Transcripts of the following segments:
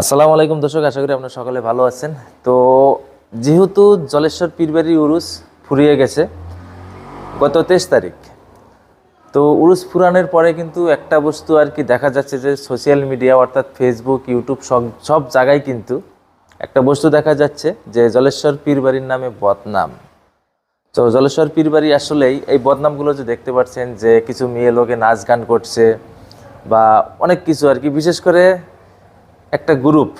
আসসালামু আলাইকুম দর্শক, আশা করি আপনারা সকলে ভালো আছেন। তো যেহেতু জলেশ্বর পীরবাড়ি উরুস ফুরিয়ে গেছে গত তেইশ তারিখ, তো উরুস ফুরানোর পরে কিন্তু একটা বস্তু আর কি দেখা যাচ্ছে যে সোশ্যাল মিডিয়া অর্থাৎ ফেসবুক ইউটিউব সব সব জায়গায় কিন্তু একটা বস্তু দেখা যাচ্ছে যে জলেশ্বর পীরবাড়ির নামে বদনাম। তো জলেশ্বর পীরবাড়ি আসলেই এই বদনামগুলো যে দেখতে পাচ্ছেন যে কিছু মেয়ে লোকে নাচ গান করছে বা অনেক কিছু আর কি। বিশেষ করে একটা গ্রুপ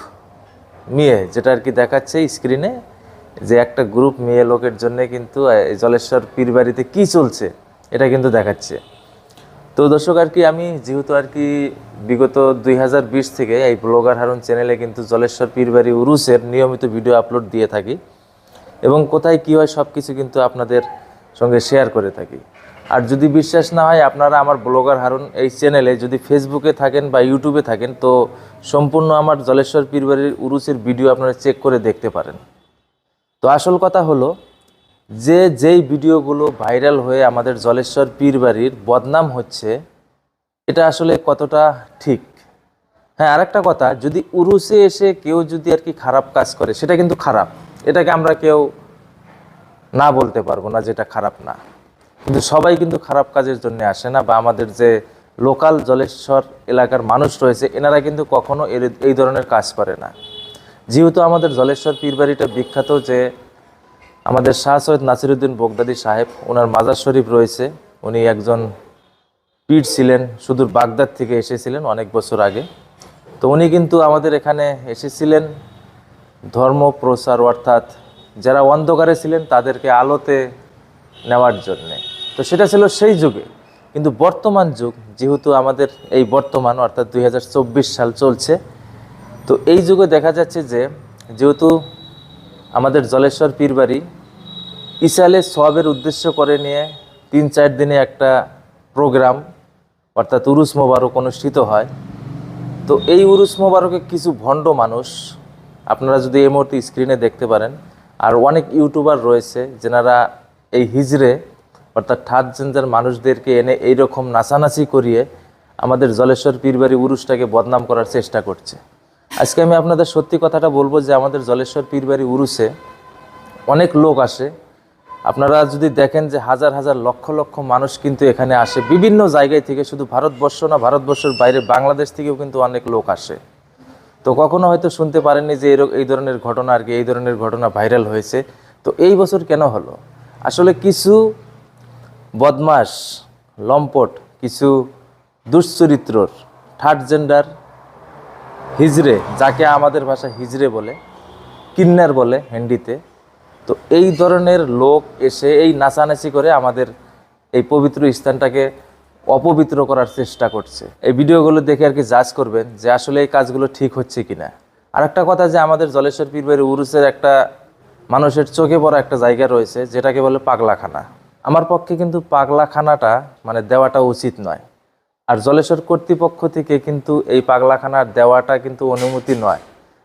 মেয়ে যেটা আর কি দেখাচ্ছে স্ক্রিনে যে একটা গ্রুপ মেয়ে লোকের জন্য কিন্তু জলেশ্বর পীরবাড়িতে কী চলছে, এটা কিন্তু দেখাচ্ছে। তো দর্শক, আর কি আমি যেহেতু আর কি বিগত দুই হাজার বিশ থেকে এই ব্লগার হারুন চ্যানেলে কিন্তু জলেশ্বর পীরবাড়ি উরুসের নিয়মিত ভিডিও আপলোড দিয়ে থাকি এবং কোথায় কী হয় সব কিছু কিন্তু আপনাদের সঙ্গে শেয়ার করে থাকি। আর যদি বিশ্বাস না হয়, আপনারা আমার ব্লগার হারুন এই চ্যানেলে যদি ফেসবুকে থাকেন বা ইউটিউবে থাকেন, তো সম্পূর্ণ আমার জলেশ্বর পীরবাড়ির উরুসের ভিডিও আপনারা চেক করে দেখতে পারেন। তো আসল কথা হলো, যে যেই ভিডিওগুলো ভাইরাল হয়ে আমাদের জলেশ্বর পীরবাড়ির বদনাম হচ্ছে, এটা আসলে কতটা ঠিক? হ্যাঁ আরেকটা কথা, যদি উরুসে এসে কেউ যদি আর কি খারাপ কাজ করে, সেটা কিন্তু খারাপ। এটাকে আমরা কেউ না বলতে পারব না যেটা খারাপ না। কিন্তু সবাই কিন্তু খারাপ কাজের জন্য আসে না বা আমাদের যে লোকাল জলেশ্বর এলাকার মানুষ রয়েছে, এনারা কিন্তু কখনো এই ধরনের কাজ করে না। যেহেতু আমাদের জলেশ্বর পীরবাড়িটা বিখ্যাত যে আমাদের শাহ সৈয়দ নাসিরুদ্দিন বগদাদি সাহেব, ওনার মাজার শরীফ রয়েছে। উনি একজন পীর ছিলেন, সুদূর বাগদাদ থেকে এসেছিলেন অনেক বছর আগে। তো উনি কিন্তু আমাদের এখানে এসেছিলেন, ধর্ম প্রচার অর্থাৎ যারা অন্ধকারে ছিলেন তাদেরকে আলোতে নেওয়ার জন্যে। তো সেটা ছিল সেই যুগে। কিন্তু বর্তমান যুগ, যেহেতু আমাদের এই বর্তমান, অর্থাৎ দু হাজার চব্বিশ সাল চলছে, তো এই যুগে দেখা যাচ্ছে যে, যেহেতু আমাদের জলেশ্বর পীরবাড়ি ইসালে সবের উদ্দেশ্য করে নিয়ে তিন চার দিনে একটা প্রোগ্রাম, অর্থাৎ উরুস মোবারক অনুষ্ঠিত হয়, তো এই উরুস মোবারকে কিছু ভণ্ড মানুষ, আপনারা যদি এই মুহূর্তে স্ক্রিনে দেখতে পারেন, আর অনেক ইউটিউবার রয়েছে, যেনারা এই হিজড়ে অর্থাৎ ট্রান্সজেন্ডার মানুষদেরকে এনে এইরকম নাচানাচি করিয়ে আমাদের জলেশ্বর পীরবাড়ি উরুসটাকে বদনাম করার চেষ্টা করছে। আজকে আমি আপনাদের সত্যি কথাটা বলব যে আমাদের জলেশ্বর পীরবাড়ি উরুসে অনেক লোক আসে। আপনারা যদি দেখেন যে হাজার হাজার লক্ষ লক্ষ মানুষ কিন্তু এখানে আসে। বিভিন্ন জায়গায় থেকে শুধু ভারতবর্ষ না, ভারতবর্ষের বাইরে বাংলাদেশ থেকেও কিন্তু অনেক লোক আসে। তো কখনো হয়তো শুনতে পারেননি যে এই ধরনের ঘটনা আর কি, এই ধরনের ঘটনা ভাইরাল হয়েছে। তো এই বছর কেন হলো? আসলে কিছু বদমাস লম্পট, কিছু দুশ্চরিত্রর থার্ড জেন্ডার হিজড়ে, যাকে আমাদের ভাষা হিজড়ে বলে, কিন্নার বলে হিন্দিতে। তো এই ধরনের লোক এসে এই নাচানাচি করে আমাদের এই পবিত্র স্থানটাকে অপবিত্র করার চেষ্টা করছে। এই ভিডিওগুলো দেখে আর কি জাজ করবেন যে আসলে এই কাজগুলো ঠিক হচ্ছে কিনা। আর একটা কথা যে আমাদের জলেশ্বর পীরবাড়ি উরুসের একটা মানুষের চোখে পড়া একটা জায়গা রয়েছে, যেটাকে বলে পাগলাখানা। আমার পক্ষে কিন্তু পাগলাখানাটা মানে দেওয়াটা উচিত নয়। আর জলেশ্বর কর্তৃপক্ষ থেকে কিন্তু এই পাগলাখানার দেওয়াটা কিন্তু অনুমতি নয়।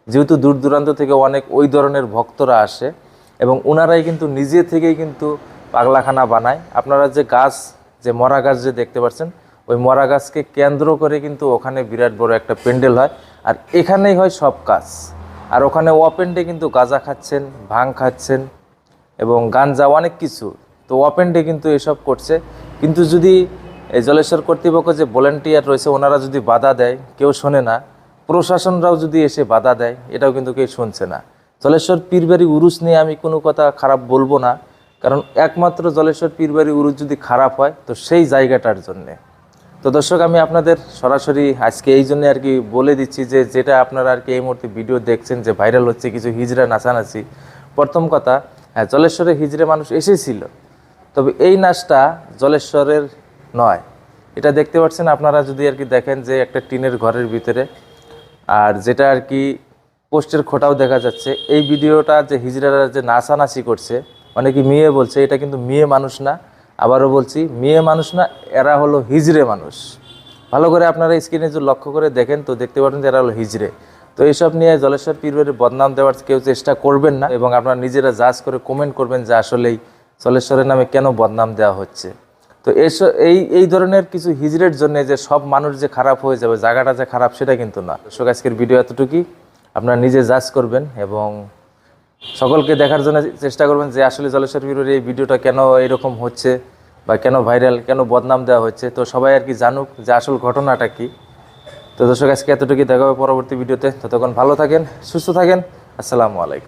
যেহেতু দূর দূরান্ত থেকে অনেক ওই ধরনের ভক্তরা আসে এবং ওনারাই কিন্তু নিজে থেকেই কিন্তু পাগলাখানা বানায়। আপনারা যে গাছ, যে মরা গাছ যে দেখতে পাচ্ছেন, ওই মরা গাছকে কেন্দ্র করে কিন্তু ওখানে বিরাট বড় একটা প্যান্ডেল হয়। আর এখানেই হয় সব কাজ। আর ওখানে ওপেন্ডে কিন্তু গাঁজা খাচ্ছেন, ভাং খাচ্ছেন এবং গাঞ্জা অনেক কিছু তো ওপেন ডে কিন্তু এসব করছে। কিন্তু যদি এই জলেশ্বর কর্তৃপক্ষ যে ভলেন্টিয়ার রয়েছে, ওনারা যদি বাধা দেয়, কেউ শোনে না, প্রশাসনরাও যদি এসে বাধা দেয়, এটাও কিন্তু কেউ শুনছে না। জলেশ্বর পীরবাড়ি উরুস নিয়ে আমি কোনো কথা খারাপ বলব না, কারণ একমাত্র জলেশ্বর পীরবাড়ি উরুস যদি খারাপ হয়, তো সেই জায়গাটার জন্যে। তো দর্শক, আমি আপনাদের সরাসরি আজকে এই জন্য আর কি বলে দিচ্ছি যে, যেটা আপনারা আর কি এই মুহূর্তে ভিডিও দেখছেন যে ভাইরাল হচ্ছে কিছু হিজড়া, নাচানাচি। প্রথম কথা হ্যাঁ জলেশ্বরে হিজড়ে মানুষ এসেছিল। তবে এই নাচটা জলেশ্বরের নয়। এটা দেখতে পাচ্ছেন, আপনারা যদি আর কি দেখেন যে একটা টিনের ঘরের ভিতরে, আর যেটা আর কি পোস্টের খোটাও দেখা যাচ্ছে। এই ভিডিওটা যে হিজড়ারা যে নাচানাচি করছে, অনেকে মেয়ে বলছে, এটা কিন্তু মেয়ে মানুষ না। আবারও বলছি, মেয়ে মানুষ না, এরা হলো হিজড়ে মানুষ। ভালো করে আপনারা স্ক্রিনে যদি লক্ষ্য করে দেখেন, তো দেখতে পারেন যে এরা হলো হিজড়ে। তো এইসব নিয়ে জলেশ্বর পীরবাড়ির বদনাম দেওয়ার কেউ চেষ্টা করবেন না, এবং আপনারা নিজেরা জাজ করে কমেন্ট করবেন যে আসলেই জলেশ্বরের নামে কেন বদনাম দেওয়া হচ্ছে? তো এই এই ধরনের কিছু হিজড়ের জন্য যে সব মানুষ যে খারাপ হয়ে যাবে, জায়গাটা যে খারাপ, সেটা কিন্তু না। দর্শক, আজকের ভিডিও এতটুকুই। আপনারা নিজে জাজ করবেন এবং সকলকে দেখার জন্য চেষ্টা করবেন যে আসলে জলেশ্বর পিরোর এই ভিডিওটা কেন এরকম হচ্ছে বা কেন ভাইরাল, কেন বদনাম দেওয়া হচ্ছে। তো সবাই আর কি জানুক যে আসল ঘটনাটা কি। তো দর্শক, আজকে এতটুকুই। দেখা হবে পরবর্তী ভিডিওতে। ততক্ষণ ভালো থাকেন, সুস্থ থাকেন। আসসালামু আলাইকুম।